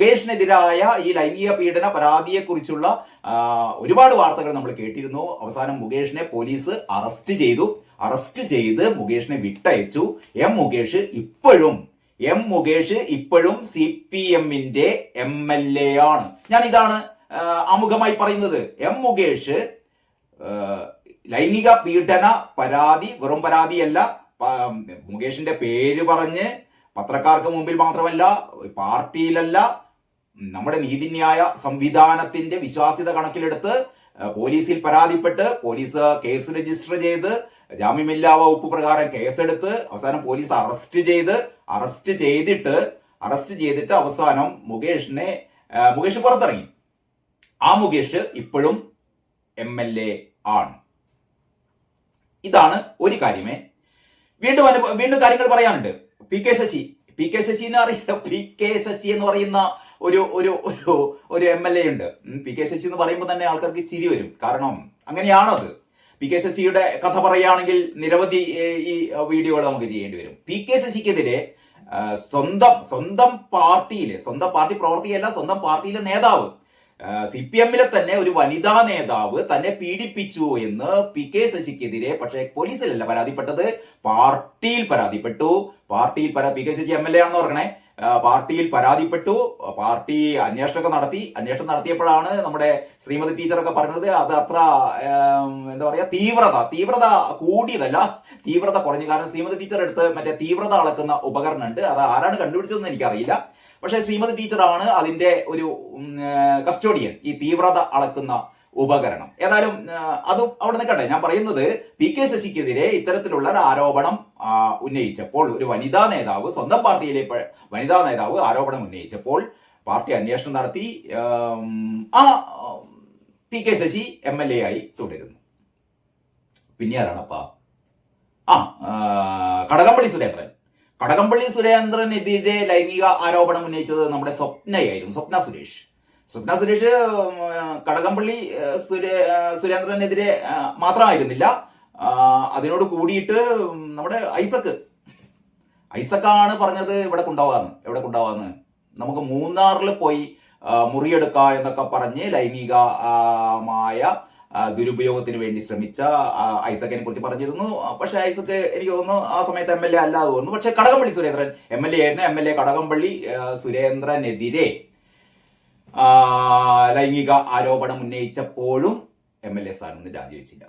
മുകേഷിനെതിരായ ഈ ലൈംഗിക പീഡന പരാതിയെക്കുറിച്ചുള്ള ഒരുപാട് വാർത്തകൾ നമ്മൾ കേട്ടിരുന്നു. അവസാനം മുകേഷിനെ പോലീസ് അറസ്റ്റ് ചെയ്തു. അറസ്റ്റ് ചെയ്ത് മുകേഷിനെ വിട്ടയച്ചു. എം മുകേഷ് ഇപ്പോഴും എം മുകേഷ് ഇപ്പോഴും സി പി എമ്മിന്റെ എം എൽ എ ആണ്. ഞാൻ ഇതാണ് അമുഖമായി പറയുന്നത്. എം മുകേഷ് ലൈംഗിക പീഡന പരാതി വെറും പരാതിയല്ല. മുകേഷിന്റെ പേര് പറഞ്ഞ് പത്രക്കാർക്ക് മുമ്പിൽ മാത്രമല്ല പാർട്ടിയിലല്ല നമ്മുടെ നീതിന്യായ സംവിധാനത്തിന്റെ വിശ്വാസ്യത കണക്കിലെടുത്ത് പോലീസിൽ പരാതിപ്പെട്ട് പോലീസ് കേസ് രജിസ്റ്റർ ചെയ്ത് ജാമ്യമില്ലാ വകുപ്പ് പ്രകാരം കേസെടുത്ത് അവസാനം പോലീസ് അറസ്റ്റ് ചെയ്ത് അറസ്റ്റ് ചെയ്തിട്ട് അറസ്റ്റ് ചെയ്തിട്ട് അവസാനം മുകേഷിനെ മുകേഷ് പുറത്തിറങ്ങി. ആ മുകേഷ് ഇപ്പോഴും എം എൽ എ ആണ്. ഇതാണ് ഒരു കാര്യമേ. വീണ്ടും വീണ്ടും കാര്യങ്ങൾ പറയാനുണ്ട്. P K Sasi. P K ശശിനെ അറിയില്ല പി കെ ശശി എന്ന് പറയുന്ന ഒരു ഒരു ഒരു ഒരു എം എൽ എ ഉണ്ട്. പി കെ ശശി എന്ന് പറയുമ്പോൾ തന്നെ ആൾക്കാർക്ക് ചിരി വരും. കാരണം അങ്ങനെയാണത്. പി കെ ശശിയുടെ കഥ പറയുകയാണെങ്കിൽ നിരവധി ഈ വീഡിയോകൾ നമുക്ക് ചെയ്യേണ്ടി വരും. പി കെ ശശിക്കെതിരെ സ്വന്തം സ്വന്തം പാർട്ടിയിലെ സ്വന്തം പാർട്ടി പ്രവർത്തിയല്ല സ്വന്തം പാർട്ടിയിലെ നേതാവ് സി പി എമ്മിലെ തന്നെ ഒരു വനിതാ നേതാവ് തന്നെ പീഡിപ്പിച്ചു എന്ന് പി കെ ശശിക്കെതിരെ പക്ഷേ പോലീസിലല്ല പരാതിപ്പെട്ടത്. പാർട്ടിയിൽ പരാതിപ്പെട്ടു. പാർട്ടിയിൽ പരാ P K Sasi M L A ആണെന്ന് ആ, പാർട്ടിയിൽ പരാതിപ്പെട്ടു. പാർട്ടി അന്വേഷണമൊക്കെ നടത്തി. അന്വേഷണം നടത്തിയപ്പോഴാണ് നമ്മുടെ ശ്രീമതി ടീച്ചറൊക്കെ പറഞ്ഞത് അത് അത്ര എന്താ പറയാ തീവ്രത തീവ്രത കൂടിയതല്ല. തീവ്രത കുറഞ്ഞു. കാരണം ശ്രീമതി ടീച്ചർ എടുത്ത് മറ്റേ തീവ്രത അളക്കുന്ന ഉപകരണം ഉണ്ട് അത് ആരാണ് കണ്ടുപിടിച്ചതെന്ന് എനിക്കറിയില്ല. പക്ഷേ ശ്രീമതി ടീച്ചറാണ് അതിന്റെ ഒരു കസ്റ്റോഡിയൻ. ഈ തീവ്രത അളക്കുന്ന ഉപകരണം. ഏതായാലും അതും അവിടെ നിൽക്കട്ടെ. ഞാൻ പറയുന്നത് പി കെ ശശിക്കെതിരെ ഇത്തരത്തിലുള്ള ഒരു ആരോപണം ഉന്നയിച്ചപ്പോൾ ഒരു വനിതാ നേതാവ് സ്വന്തം പാർട്ടിയിലെ വനിതാ നേതാവ് ആരോപണം ഉന്നയിച്ചപ്പോൾ പാർട്ടി അന്വേഷണം നടത്തി ആം, P K Sasi M L A ആയി തുടരുന്നു. പിന്നെ ആരാണപ്പാ? ആ, കടകംപള്ളി സുരേന്ദ്രൻ. കടകംപള്ളി സുരേന്ദ്രനെതിരെ ലൈംഗിക ആരോപണം ഉന്നയിച്ചത് നമ്മുടെ സ്വപ്നയായിരുന്നു സ്വപ്ന സുരേഷ്. സ്വപ്ന സുരേഷ് കടകംപള്ളി സുരേന്ദ്രനെതിരെ മാത്രമായിരുന്നില്ല. അതിനോട് കൂടിയിട്ട് നമ്മുടെ ഐസക്ക് ഐസക്കാണ് പറഞ്ഞത് ഇവിടെ കൊണ്ടുപോകാന്ന്. എവിടെ കൊണ്ടുപോകാന്ന്? നമുക്ക് മൂന്നാറിൽ പോയി മുറിയെടുക്ക എന്നൊക്കെ പറഞ്ഞ് ലൈംഗികമായ ദുരുപയോഗത്തിന് വേണ്ടി ശ്രമിച്ച ഐസക്കിനെ കുറിച്ച് പറഞ്ഞിരുന്നു. പക്ഷെ ഐസക്ക് എനിക്ക് തോന്നുന്നു ആ സമയത്ത് എം എൽ എ അല്ലാതെ തോന്നുന്നു. പക്ഷെ Kadakampally Surendran M L A ആയിരുന്നു. എം എൽ എ കടകംപള്ളി സുരേന്ദ്രനെതിരെ ലൈംഗിക ആരോപണം ഉന്നയിച്ചപ്പോഴും എം എൽ എ സ്ഥാനം ഒന്നും രാജിവെച്ചില്ല.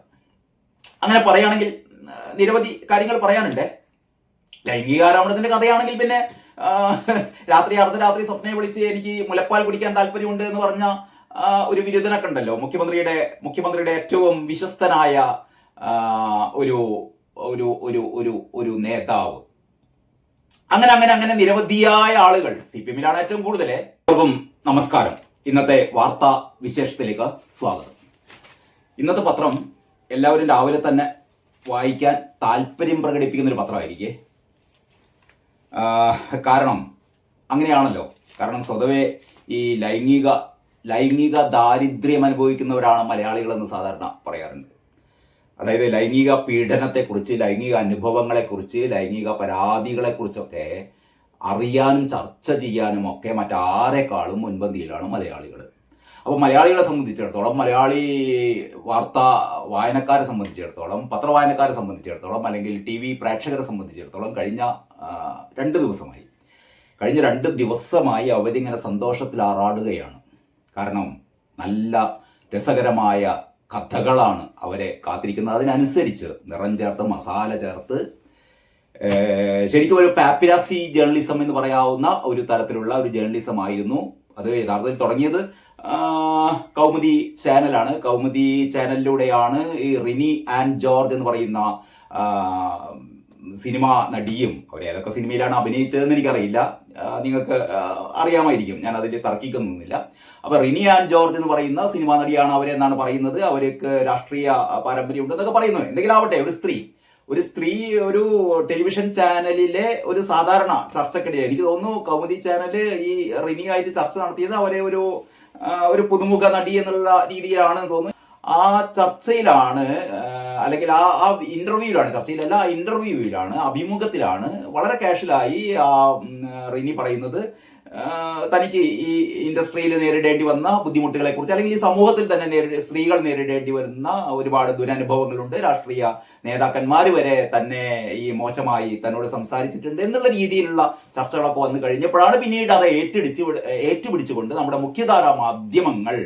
അങ്ങനെ പറയുകയാണെങ്കിൽ നിരവധി കാര്യങ്ങൾ പറയാനുണ്ട്. ലൈംഗിക ആരോപണത്തിന്റെ കഥയാണെങ്കിൽ പിന്നെ രാത്രി അർദ്ധരാത്രി സ്വപ്നയെ വിളിച്ച് എനിക്ക് മുലപ്പാൽ കുടിക്കാൻ താല്പര്യമുണ്ട് എന്ന് പറഞ്ഞ ഒരു വിരുദ്ധനൊക്കെ ഉണ്ടല്ലോ. മുഖ്യമന്ത്രിയുടെ മുഖ്യമന്ത്രിയുടെ ഏറ്റവും വിശ്വസ്തനായ ഒരു ഒരു ഒരു ഒരു ഒരു നേതാവ്. അങ്ങനെ അങ്ങനെ അങ്ങനെ നിരവധിയായ ആളുകൾ സി പി എമ്മിലാണ് ഏറ്റവും കൂടുതൽ നമസ്കാരം. ഇന്നത്തെ വാർത്താ വിശേഷത്തിലേക്ക് സ്വാഗതം. ഇന്നത്തെ പത്രം എല്ലാവരും രാവിലെ തന്നെ വായിക്കാൻ താല്പര്യം പ്രകടിപ്പിക്കുന്ന ഒരു പത്രമായിരിക്കേ കാരണം അങ്ങനെയാണല്ലോ. കാരണം സ്വതവേ ഈ ലൈംഗിക ലൈംഗിക ദാരിദ്ര്യം അനുഭവിക്കുന്നവരാണ് മലയാളികളെന്ന് സാധാരണ പറയാറുണ്ട്. അതായത് ലൈംഗിക പീഡനത്തെക്കുറിച്ച് ലൈംഗിക അനുഭവങ്ങളെക്കുറിച്ച് ലൈംഗിക പരാതികളെക്കുറിച്ചൊക്കെ അറിയാനും ചർച്ച ചെയ്യാനും ഒക്കെ മറ്റാരെക്കാളും മുൻപന്തിയിലാണ് മലയാളികൾ അപ്പോൾ മലയാളികളെ സംബന്ധിച്ചിടത്തോളം മലയാളി വാർത്താ വായനക്കാരെ സംബന്ധിച്ചിടത്തോളം പത്രവായനക്കാരെ സംബന്ധിച്ചിടത്തോളം അല്ലെങ്കിൽ ടി വി പ്രേക്ഷകരെ സംബന്ധിച്ചിടത്തോളം കഴിഞ്ഞ രണ്ട് ദിവസമായി. കഴിഞ്ഞ രണ്ട് ദിവസമായി അവരിങ്ങനെ സന്തോഷത്തിൽ ആറാടുകയാണ്. കാരണം നല്ല രസകരമായ കഥകളാണ് അവരെ കാത്തിരിക്കുന്നത്. അതിനനുസരിച്ച് നിറം ചേർത്ത് മസാല ചേർത്ത് ശരിക്കും ഒരു പാപ്പിരാസി ജേർണലിസം എന്ന് പറയാവുന്ന ഒരു തരത്തിലുള്ള ഒരു ജേർണലിസം ആയിരുന്നു. അത് യഥാർത്ഥത്തിൽ തുടങ്ങിയത് കൗമുദി ചാനലാണ് കൗമുദി ചാനലിലൂടെയാണ് ഈ റിനി ആൻഡ് ജോർജ് എന്ന് പറയുന്ന സിനിമ നടിയും അവർ ഏതൊക്കെ സിനിമയിലാണ് അഭിനയിച്ചതെന്ന് എനിക്കറിയില്ല. നിങ്ങൾക്ക് അറിയാമായിരിക്കും. ഞാൻ അതിൽ തർക്കിക്കൊന്നുമില്ല അപ്പൊ റിനി ആൻഡ് ജോർജ് എന്ന് പറയുന്ന സിനിമാ നടിയാണ് അവരെന്നാണ് പറയുന്നത്. അവർക്ക് രാഷ്ട്രീയ പാരമ്പര്യം ഉണ്ടെന്നൊക്കെ പറയുന്നു. എന്തെങ്കിലും ആവട്ടെ ഒരു സ്ത്രീ. ഒരു സ്ത്രീ ഒരു ടെലിവിഷൻ ചാനലിലെ ഒരു സാധാരണ ചർച്ചക്കിടെ എനിക്ക് തോന്നുന്നു കൗമുദി ചാനൽ ഈ റിനി ആയിട്ട് ചർച്ച നടത്തിയത് അവരെ ഒരു ഒരു പുതുമുഖ നടി എന്നുള്ള രീതിയിലാണ് തോന്നുന്നു. ആ ചർച്ചയിലാണ് അല്ലെങ്കിൽ ആ ആ ഇന്റർവ്യൂവിലാണ് ചർച്ചയിലല്ല ആ ഇന്റർവ്യൂവിലാണ് അഭിമുഖത്തിലാണ് വളരെ കാഷ്വലായി റിനി പറയുന്നത്. തനിക്ക് ഈ ഇൻഡസ്ട്രിയിൽ നേരിടേണ്ടി വന്ന ബുദ്ധിമുട്ടുകളെ കുറിച്ച് അല്ലെങ്കിൽ ഈ സമൂഹത്തിൽ തന്നെ നേരിട സ്ത്രീകൾ നേരിടേണ്ടി വരുന്ന ഒരുപാട് ദുരനുഭവങ്ങളുണ്ട്. രാഷ്ട്രീയ നേതാക്കന്മാർ വരെ തന്നെ ഈ മോശമായി തന്നോട് സംസാരിച്ചിട്ടുണ്ട് എന്നുള്ള രീതിയിലുള്ള ചർച്ചകളൊക്കെ വന്നു കഴിഞ്ഞപ്പോഴാണ് പിന്നീട് അത് ഏറ്റെടുച്ച് ഏറ്റുപിടിച്ചുകൊണ്ട് നമ്മുടെ മുഖ്യധാര മാധ്യമങ്ങൾ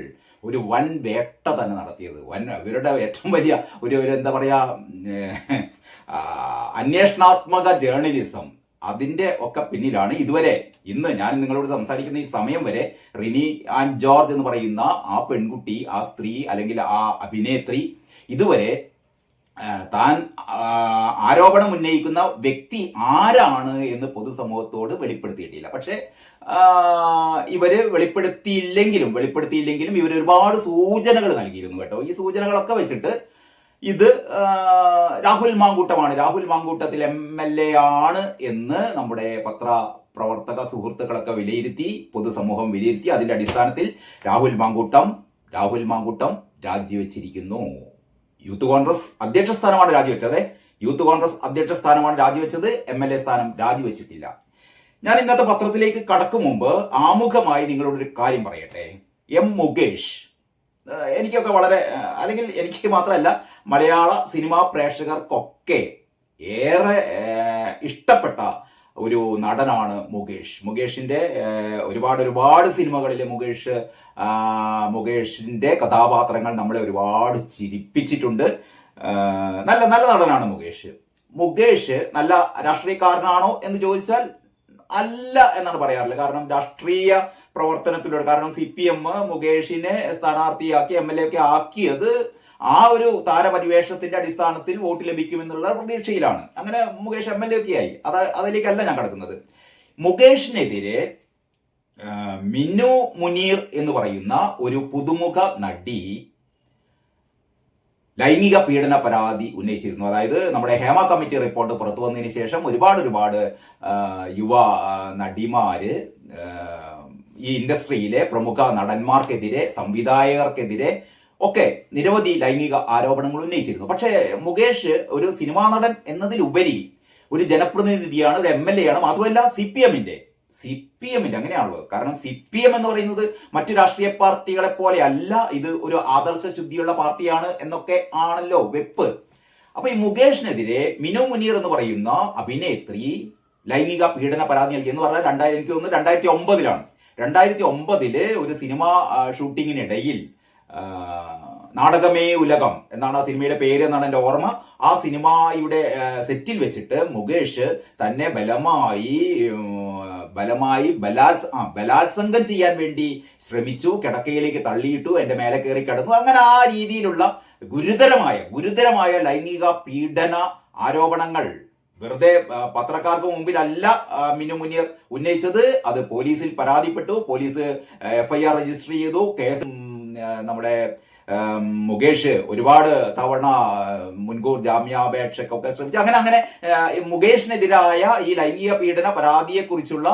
ഒരു വൻ വേട്ട തന്നെ നടത്തിയത്. വൻ ഇവരുടെ ഏറ്റവും വലിയ ഒരു എന്താ പറയാ ഉം, അന്വേഷണാത്മക ജേർണലിസം അതിന്റെ ഒക്കെ പിന്നിലാണ് ഇതുവരെ ഇന്ന് ഞാൻ നിങ്ങളോട് സംസാരിക്കുന്ന ഈ സമയം വരെ റിനി ആൻഡ് ജോർജ് എന്ന് പറയുന്ന ആ പെൺകുട്ടി ആ സ്ത്രീ അല്ലെങ്കിൽ ആ അഭിനേത്രി ഇതുവരെ താൻ ആരോപണം ഉന്നയിക്കുന്ന വ്യക്തി ആരാണ് എന്ന് പൊതുസമൂഹത്തോട് വെളിപ്പെടുത്തിയിട്ടില്ല. പക്ഷേ ഇവർ വെളിപ്പെടുത്തിയില്ലെങ്കിലും വെളിപ്പെടുത്തിയില്ലെങ്കിലും ഇവർ ഒരുപാട് സൂചനകൾ നൽകിയിരുന്നു കേട്ടോ. ഈ സൂചനകളൊക്കെ വെച്ചിട്ട് ഇത് Rahul മാങ്കൂട്ടമാണ്. Rahul Mamkootathil M L A ആണ് എന്ന് നമ്മുടെ പത്ര പ്രവർത്തക സുഹൃത്തുക്കളൊക്കെ വിലയിരുത്തി പൊതുസമൂഹം വിലയിരുത്തി അതിന്റെ അടിസ്ഥാനത്തിൽ രാഹുൽ മാങ്കൂട്ടം രാഹുൽ മാങ്കൂട്ടം രാജിവെച്ചിരിക്കുന്നു. യൂത്ത് കോൺഗ്രസ് അധ്യക്ഷ സ്ഥാനമാണ് രാജിവെച്ചത്. യൂത്ത് കോൺഗ്രസ് അധ്യക്ഷ സ്ഥാനമാണ് രാജിവെച്ചത്. എം എൽ എ സ്ഥാനം രാജിവെച്ചിട്ടില്ല. ഞാൻ ഇന്നത്തെ പത്രത്തിലേക്ക് കടക്കും മുമ്പ് ആമുഖമായി നിങ്ങളോട് ഒരു കാര്യം പറയട്ടെ. എം മുകേഷ് എനിക്കൊക്കെ വളരെ അല്ലെങ്കിൽ എനിക്ക് മാത്രമല്ല മലയാള സിനിമാ പ്രേക്ഷകർക്കൊക്കെ ഏറെ ഇഷ്ടപ്പെട്ട ഒരു നടനാണ് മുകേഷ്. മുകേഷിന്റെ ഒരുപാട് ഒരുപാട് സിനിമകളിൽ മുകേഷ് മുകേഷിന്റെ കഥാപാത്രങ്ങൾ നമ്മളെ ഒരുപാട് ചിരിപ്പിച്ചിട്ടുണ്ട്. നല്ല നല്ല നടനാണ് മുകേഷ്. മുകേഷ് നല്ല രാഷ്ട്രീയക്കാരനാണോ എന്ന് ചോദിച്ചാൽ അല്ല എന്നാണ് പറയാറില്ല കാരണം രാഷ്ട്രീയ പ്രവർത്തനത്തിലൂടെ കാരണം സി പി എം മുകേഷിനെ സ്ഥാനാർത്ഥിയാക്കി എം എൽ എ ഒക്കെ ആക്കിയത് ആ ഒരു താരപരിവേഷത്തിന്റെ അടിസ്ഥാനത്തിൽ വോട്ട് ലഭിക്കുമെന്നുള്ള പ്രതീക്ഷയിലാണ്. അങ്ങനെ മുകേഷ് എം എൽ എ ഒക്കെ ആയി. അത് അതിലേക്കല്ല ഞാൻ കടക്കുന്നത്. മുകേഷിനെതിരെ മിന്നു മുനീർ എന്ന് പറയുന്ന ഒരു പുതുമുഖ നടി ലൈംഗിക പീഡന പരാതി ഉന്നയിച്ചിരുന്നു. അതായത് നമ്മുടെ ഹേമ കമ്മിറ്റി റിപ്പോർട്ട് പുറത്തു വന്നതിന് ശേഷം ഒരുപാട് ഒരുപാട് യുവ നടിമാര് ഈ ഇൻഡസ്ട്രിയിലെ പ്രമുഖ നടന്മാർക്കെതിരെ സംവിധായകർക്കെതിരെ ഒക്കെ നിരവധി ലൈംഗിക ആരോപണങ്ങൾ ഉന്നയിച്ചിരുന്നു. പക്ഷേ മുകേഷ് ഒരു സിനിമാ നടൻ എന്നതിലുപരി ഒരു ജനപ്രതിനിധിയാണ് ഒരു എം എൽ എ ആണ് മാത്രമല്ല സി പി എമ്മിന്റെ സി പി എമ്മിന്റെ അങ്ങനെയാണല്ലോ കാരണം സി പി എം എന്ന് പറയുന്നത് മറ്റു രാഷ്ട്രീയ പാർട്ടികളെ പോലെ അല്ല ഇത് ഒരു ആദർശ ശുദ്ധിയുള്ള പാർട്ടിയാണ് എന്നൊക്കെ ആണല്ലോ വെപ്പ്. അപ്പൊ ഈ മുകേഷിനെതിരെ മിനു മുനീർ എന്ന് പറയുന്ന അഭിനേത്രി ലൈംഗിക പീഡന പരാതി നൽകി എന്ന് പറഞ്ഞാൽ രണ്ടായിരം എനിക്ക് തോന്നുന്നു രണ്ടായിരത്തി ഒമ്പതിലാണ്. രണ്ടായിരത്തി ഒമ്പതിൽ ഒരു സിനിമ ഷൂട്ടിങ്ങിനിടയിൽ നാടകമേ ഉലകം എന്നാണ് ആ സിനിമയുടെ പേര് എന്നാണ് എന്റെ ഓർമ്മ. ആ സിനിമയുടെ സെറ്റിൽ വെച്ചിട്ട് മുകേഷ് തന്നെ ബലമായി ബലമായി ബലാത്സ ആ ബലാത്സംഗം ചെയ്യാൻ വേണ്ടി ശ്രമിച്ചു കിടക്കയിലേക്ക് തള്ളിയിട്ടു എന്റെ മേലെ കയറി കിടന്നു. അങ്ങനെ ആ രീതിയിലുള്ള ഗുരുതരമായ ഗുരുതരമായ ലൈംഗിക പീഡന ആരോപണങ്ങൾ വെറുതെ പത്രക്കാർക്ക് മുമ്പിലല്ല മിനു മുനീർ ഉന്നയിച്ചത്. അത് പോലീസിൽ പരാതിപ്പെട്ടു. പോലീസ് എഫ്ഐആർ രജിസ്റ്റർ ചെയ്തു. കേസ് നമ്മുടെ മുകേഷ് ഒരുപാട് തവണ മുൻകൂർ ജാമ്യാപേക്ഷക്കൊക്കെ ശ്രമിച്ചു അങ്ങനെ അങ്ങനെ മുകേഷിനെതിരായ ഈ ലൈംഗിക പീഡന പരാതിയെക്കുറിച്ചുള്ള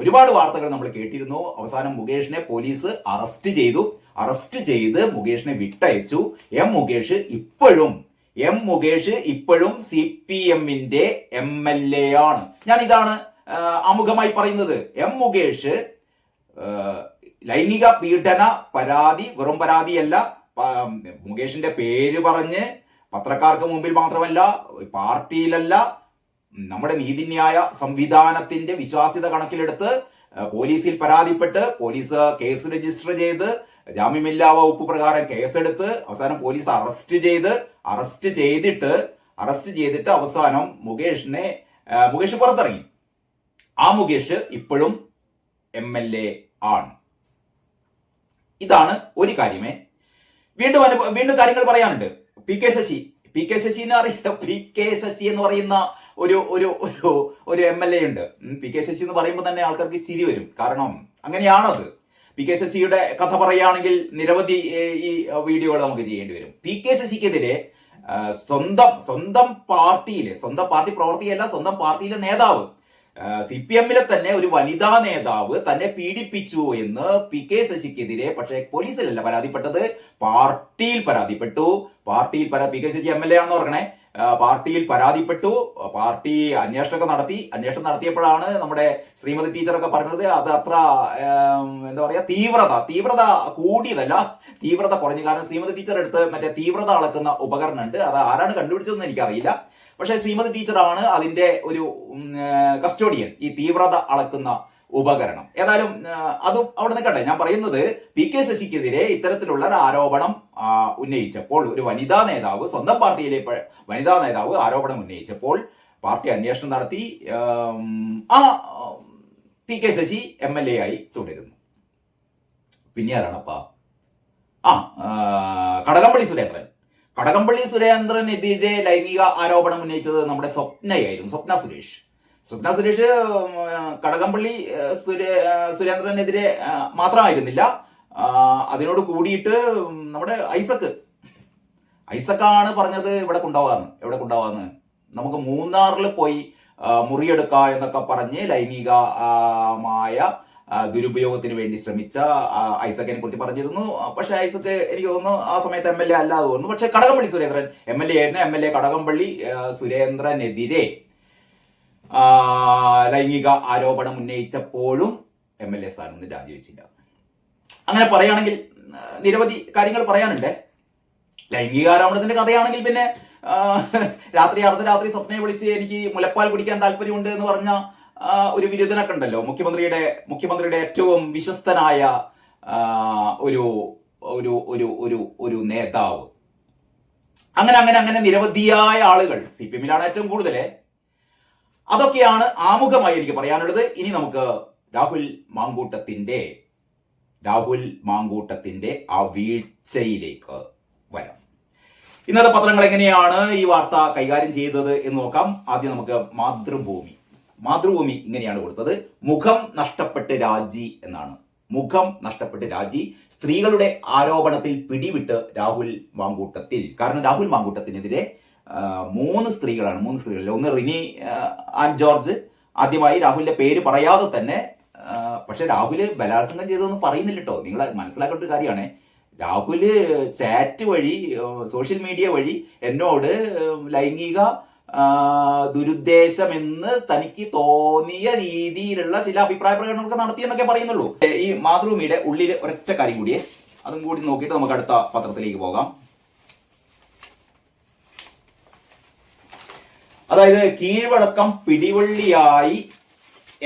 ഒരുപാട് വാർത്തകൾ നമ്മൾ കേട്ടിരുന്നു. അവസാനം മുകേഷിനെ പോലീസ് അറസ്റ്റ് ചെയ്തു. അറസ്റ്റ് ചെയ്ത് മുകേഷിനെ വിട്ടയച്ചു. എം മുകേഷ് ഇപ്പോഴും എം മുകേഷ് ഇപ്പോഴും സി പി എമ്മിന്റെ എം എൽ എ ആണ്. ഞാൻ ഇതാണ് ആമുഖമായി പറയുന്നത്. എം മുകേഷ് ലൈംഗിക പീഡന പരാതി വെറും പരാതിയല്ല. മുകേഷിന്റെ പേര് പറഞ്ഞ് പത്രക്കാർക്ക് മുമ്പിൽ മാത്രമല്ല പാർട്ടിയിലല്ല നമ്മുടെ നീതിന്യായ സംവിധാനത്തിന്റെ വിശ്വാസ്യത കണക്കിലെടുത്ത് പോലീസിൽ പരാതിപ്പെട്ട് പോലീസ് കേസ് രജിസ്റ്റർ ചെയ്ത് ജാമ്യമില്ലാ വകുപ്പ് പ്രകാരം കേസെടുത്ത് അവസാനം പോലീസ് അറസ്റ്റ് ചെയ്ത് അറസ്റ്റ് ചെയ്തിട്ട് അറസ്റ്റ് ചെയ്തിട്ട് അവസാനം മുകേഷിനെ മുകേഷ് പുറത്തിറങ്ങി. ആ മുകേഷ് ഇപ്പോഴും എം എൽ എ ആണ്. ഇതാണ് ഒരു കാര്യമേ. വീണ്ടും വീണ്ടും കാര്യങ്ങൾ പറയാനുണ്ട്. P K Sasi. P K Sasi എന്ന് അറിയ പി കെ ശശി എന്ന് പറയുന്ന ഒരു ഒരു ഒരു ഒരു എം എൽ എ ഉണ്ട്. പി കെ ശശി എന്ന് പറയുമ്പോൾ തന്നെ ആൾക്കാർക്ക് ചിരി വരും. കാരണം അങ്ങനെയാണത്. പി കെ ശശിയുടെ കഥ പറയുകയാണെങ്കിൽ നിരവധി ഈ വീഡിയോകൾ നമുക്ക് ചെയ്യേണ്ടി വരും. പി കെ ശശിക്കെതിരെ സ്വന്തം സ്വന്തം പാർട്ടിയിലെ സ്വന്തം പാർട്ടി പ്രവർത്തിയല്ല സ്വന്തം പാർട്ടിയിലെ നേതാവ് സി പി എമ്മിലെ തന്നെ ഒരു വനിതാ നേതാവ് തന്നെ പീഡിപ്പിച്ചു എന്ന് പി കെ ശശിക്കെതിരെ പക്ഷേ പോലീസിലല്ല പരാതിപ്പെട്ടത്. പാർട്ടിയിൽ പരാതിപ്പെട്ടു. പാർട്ടിയിൽ പരാ P K Sasi M L A ആണെന്ന് ആ, പാർട്ടിയിൽ പരാതിപ്പെട്ടു. പാർട്ടി അന്വേഷണമൊക്കെ നടത്തി. അന്വേഷണം നടത്തിയപ്പോഴാണ് നമ്മുടെ ശ്രീമതി ടീച്ചറൊക്കെ പറഞ്ഞത് അത് അത്ര എന്താ പറയാ തീവ്രത തീവ്രത കൂടിയതല്ല തീവ്രത കുറഞ്ഞു. കാരണം ശ്രീമതി ടീച്ചർ എടുത്ത് മറ്റേ തീവ്രത അളക്കുന്ന ഉപകരണം ഉണ്ട്. അത് ആരാണ് കണ്ടുപിടിച്ചതെന്ന് എനിക്കറിയില്ല. പക്ഷേ ശ്രീമതി ടീച്ചറാണ് അതിന്റെ ഒരു കസ്റ്റോഡിയൻ ഈ തീവ്രത അളക്കുന്ന ഉപകരണം. ഏതായാലും അതും അവിടെ നിൽക്കട്ടെ. ഞാൻ പറയുന്നത് പി കെ ശശിക്കെതിരെ ഇത്തരത്തിലുള്ള ഒരു ആരോപണം ഉന്നയിച്ചപ്പോൾ ഒരു വനിതാ നേതാവ് സ്വന്തം പാർട്ടിയിലെ വനിതാ നേതാവ് ആരോപണം ഉന്നയിച്ചപ്പോൾ പാർട്ടി അന്വേഷണം നടത്തി ആം, P K Sasi M L A ആയി തുടരുന്നു. പിന്നെ ആരാണപ്പാ? ആ, കടകംപള്ളി സുരേന്ദ്രൻ. കടകംപള്ളി സുരേന്ദ്രനെതിരെ ലൈംഗിക ആരോപണം ഉന്നയിച്ചത് നമ്മുടെ സ്വപ്നയായിരുന്നു സ്വപ്ന സുരേഷ്. സ്വപ്ന സുരേഷ് കടകംപള്ളി സുരേന്ദ്രനെതിരെ മാത്രമായിരുന്നില്ല. അതിനോട് കൂടിയിട്ട് നമ്മുടെ ഐസക്ക്. ഐസക്കാണ് പറഞ്ഞത് ഇവിടെ കൊണ്ടാവാന്ന് എവിടെ കൊണ്ടാവാന്ന് നമുക്ക് മൂന്നാറിൽ പോയി മുറിയെടുക്ക എന്നൊക്കെ പറഞ്ഞ് ലൈംഗികമായ ദുരുപയോഗത്തിന് വേണ്ടി ശ്രമിച്ച ഐസക്കിനെ കുറിച്ച് പറഞ്ഞിരുന്നു. പക്ഷെ ഐസക്ക് എനിക്ക് തോന്നുന്നു ആ സമയത്ത് എം എൽ എ അല്ലാതെ തോന്നുന്നു പക്ഷെ Kadakampally Surendran M L A ആയിരുന്നു. എം എൽ എ കടകംപള്ളി സുരേന്ദ്രനെതിരെ ലൈംഗിക ആരോപണം ഉന്നയിച്ചപ്പോഴും എം എൽ എ സ്ഥാനം രാജിവെച്ചില്ല. അങ്ങനെ പറയുകയാണെങ്കിൽ നിരവധി കാര്യങ്ങൾ പറയാനുണ്ട്. ലൈംഗിക ആരോപണത്തിന്റെ കഥയാണെങ്കിൽ പിന്നെ രാത്രി അർദ്ധരാത്രി സ്വപ്നയെ വിളിച്ച് എനിക്ക് മുലപ്പാൽ കുടിക്കാൻ താല്പര്യമുണ്ട് എന്ന് പറഞ്ഞ ഒരു വിരുദ്ധനൊക്കെ ഉണ്ടല്ലോ. മുഖ്യമന്ത്രിയുടെ മുഖ്യമന്ത്രിയുടെ ഏറ്റവും വിശ്വസ്തനായ ഒരു ഒരു ഒരു ഒരു ഒരു നേതാവ്. അങ്ങനെ അങ്ങനെ അങ്ങനെ നിരവധിയായ ആളുകൾ സി പി എമ്മിലാണ് ഏറ്റവും കൂടുതൽ അതൊക്കെയാണ് ആമുഖമായി എനിക്ക് പറയാനുള്ളത്. ഇനി നമുക്ക് രാഹുൽ മാങ്കൂട്ടത്തിന്റെ രാഹുൽ മാങ്കൂട്ടത്തിന്റെ ആ വീഴ്ചയിലേക്ക് വരാം. ഇന്നത്തെ പത്രങ്ങൾ എങ്ങനെയാണ് ഈ വാർത്ത കൈകാര്യം ചെയ്തത് എന്ന് നോക്കാം. ആദ്യം നമുക്ക് മാതൃഭൂമി. മാതൃഭൂമി ഇങ്ങനെയാണ് കൊടുത്തത്. മുഖം നഷ്ടപ്പെട്ട് രാജി എന്നാണ്. മുഖം നഷ്ടപ്പെട്ട് രാജി. സ്ത്രീകളുടെ ആരോപണത്തിൽ പിടിവിട്ട് രാഹുൽ മാങ്കൂട്ടത്തിൽ. കാരണം രാഹുൽ മാങ്കൂട്ടത്തിനെതിരെ മൂന്ന് സ്ത്രീകളാണ് മൂന്ന് സ്ത്രീകളിൽ ഒന്ന് റിനി ആൻഡ് ആൻ ജോർജ്. ആദ്യമായി രാഹുലിന്റെ പേര് പറയാതെ തന്നെ പക്ഷെ രാഹുൽ ബലാത്സംഗം ചെയ്തതെന്ന് പറയുന്നില്ല കേട്ടോ നിങ്ങൾ മനസ്സിലാക്കേണ്ട ഒരു കാര്യമാണ്. രാഹുൽ ചാറ്റ് വഴി സോഷ്യൽ മീഡിയ വഴി എന്നോട് ലൈംഗിക ദുരുദ്ദേശമെന്ന് തനിക്ക് തോന്നിയ രീതിയിലുള്ള ചില അഭിപ്രായ പ്രകടനങ്ങളൊക്കെ നടത്തി എന്നൊക്കെ പറയുന്നുള്ളൂ. ഈ മാതൃഭൂമിയുടെ ഉള്ളിൽ ഒരൊറ്റ കാര്യം കൂടിയേ അതും കൂടി നോക്കിയിട്ട് നമുക്ക് അടുത്ത പത്രത്തിലേക്ക് പോകാം. അതായത് കീഴ്വഴക്കം പിടിവള്ളിയായി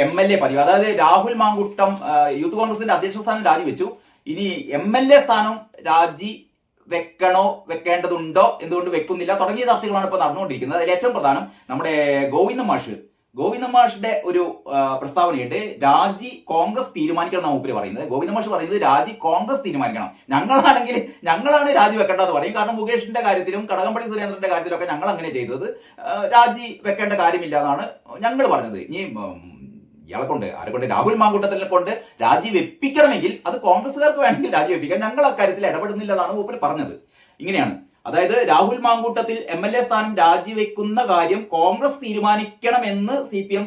എം എൽ എ പതിവ്. അതായത് രാഹുൽ മാങ്കുട്ടം യൂത്ത് കോൺഗ്രസിന്റെ അധ്യക്ഷ സ്ഥാനം രാജിവെച്ചു. ഇനി എം എൽ എ സ്ഥാനം രാജി വെക്കണോ വെക്കേണ്ടതുണ്ടോ എന്തുകൊണ്ട് വെക്കുന്നില്ല തുടങ്ങിയ ചർച്ചകളാണ് ഇപ്പോൾ നടന്നുകൊണ്ടിരിക്കുന്നത്. അതിൽ ഏറ്റവും പ്രധാനം നമ്മുടെ ഗോവിന്ദ മാഷ്. ഗോവിന്ദ മാഷിന്റെ ഒരു പ്രസ്താവനയുണ്ട്. രാജി കോൺഗ്രസ് തീരുമാനിക്കണം എന്നാണ് മൂപ്പര് പറയുന്നത്. ഗോവിന്ദ മാഷ് പറയുന്നത് രാജി കോൺഗ്രസ് തീരുമാനിക്കണം. ഞങ്ങളാണെങ്കിൽ ഞങ്ങളാണ് രാജി വെക്കേണ്ടത് പറയും. കാരണം മുകേഷിന്റെ കാര്യത്തിലും കടകംപള്ളി സുരേന്ദ്രന്റെ കാര്യത്തിലൊക്കെ ഞങ്ങൾ അങ്ങനെ ചെയ്തത്. രാജി വെക്കേണ്ട കാര്യമില്ല എന്നാണ് ഞങ്ങൾ പറഞ്ഞത്. ഇനി ഇയാളെ കൊണ്ട് ആരെ കൊണ്ട്? രാഹുൽ മാങ്കൂട്ടത്തിനെ കൊണ്ട് രാജി വെപ്പിക്കണമെങ്കിൽ അത് കോൺഗ്രസ്സുകാർക്ക് വേണമെങ്കിൽ രാജി വെപ്പിക്കാം. ഞങ്ങൾ അക്കാര്യത്തിൽ ഇടപെടുന്നില്ല എന്നാണ് മൂപ്പര് പറഞ്ഞത്. ഇങ്ങനെയാണ്. അതായത് Rahul Mamkootathil M L A സ്ഥാനം രാജിവെക്കുന്ന കാര്യം കോൺഗ്രസ് തീരുമാനിക്കണമെന്ന് സി പി എം